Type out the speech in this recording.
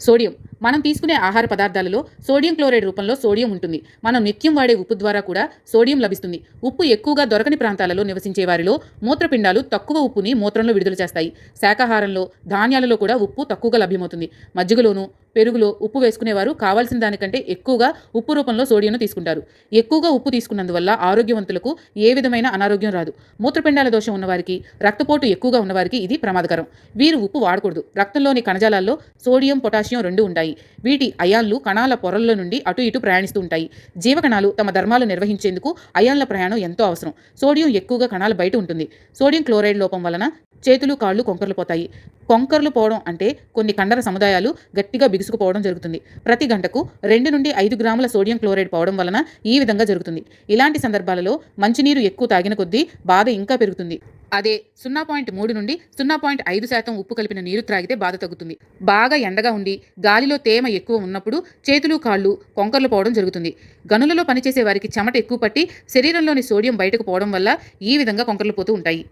Sodium. మనం తీసుకునే ఆహార పదార్థాలలో సోడియం క్లోరైడ్ రూపంలో సోడియం ఉంటుంది. మనం నిత్యం వాడే ఉప్పు ద్వారా కూడా సోడియం లభిస్తుంది. ఉప్పు ఎక్కువగా దొరకని ప్రాంతాలలో నివసించే వారిలో మూత్రపిండాలు తక్కువ ఉప్పుని మూత్రంలో విడుదల చేస్తాయి. శాకాహారంలో ధాన్యాలలో కూడా ఉప్పు తక్కువగా లభ్యమవుతుంది. మజ్జిగలోను పెరుగులో ఉప్పు వేసుకునేవారు. కావాల్సిన దానికంటే ఎక్కువగా ఉప్పు రూపంలో సోడియంను తీసుకుంటారు. ఎక్కువగా ఉప్పు తీసుకున్నందువల్ల ఆరోగ్యవంతులకు ఏ విధమైన అనారోగ్యం రాదు. మూత్రపిండాల దోషం ఉన్నవారికి రక్తపోటు ఎక్కువగా ఉన్నవారికి ఇది ప్రమాదకరం. వీరు ఉప్పు వాడకూడదు. రక్తంలోని కణజాలాల్లో సోడియం పొటాషియం రెండు ఉంటాయి. వీటి అయాన్లు కణాల పొరల్లో నుండి అటు ఇటు ప్రయాణిస్తూ ఉంటాయి. జీవకణాలు తమ ధర్మాలు నిర్వహించేందుకు అయాన్ల ప్రయాణం ఎంతో అవసరం. సోడియం ఎక్కువగా కణాల బయట ఉంటుంది. సోడియం క్లోరైడ్ లోపం వలన చేతులు కాళ్ళు కొంకర్లు పోతాయి. కొంకర్లు పోవడం అంటే కొన్ని కండర సముదాయాలు గట్టిగా తీసుకుపోవడం జరుగుతుంది. ప్రతి గంటకు రెండు నుండి ఐదు గ్రాముల సోడియం క్లోరైడ్ పోవడం వలన ఈ విధంగా జరుగుతుంది. ఇలాంటి సందర్భాలలో మంచినీరు ఎక్కువ తాగిన కొద్దీ బాధ ఇంకా పెరుగుతుంది. అదే సున్నా పాయింట్ మూడు నుండి సున్నా పాయింట్ ఐదు శాతం ఉప్పు కలిపిన నీరు త్రాగితే బాధ తగ్గుతుంది. బాగా ఎండగా ఉండి గాలిలో తేమ ఎక్కువ ఉన్నప్పుడు చేతులు కాళ్ళు కొంకర్లు పోవడం జరుగుతుంది. గనులలో పనిచేసే వారికి చెమట ఎక్కువ పట్టి శరీరంలోని సోడియం బయటకు పోవడం వల్ల ఈ విధంగా కొంకర్లు పోతూ ఉంటాయి.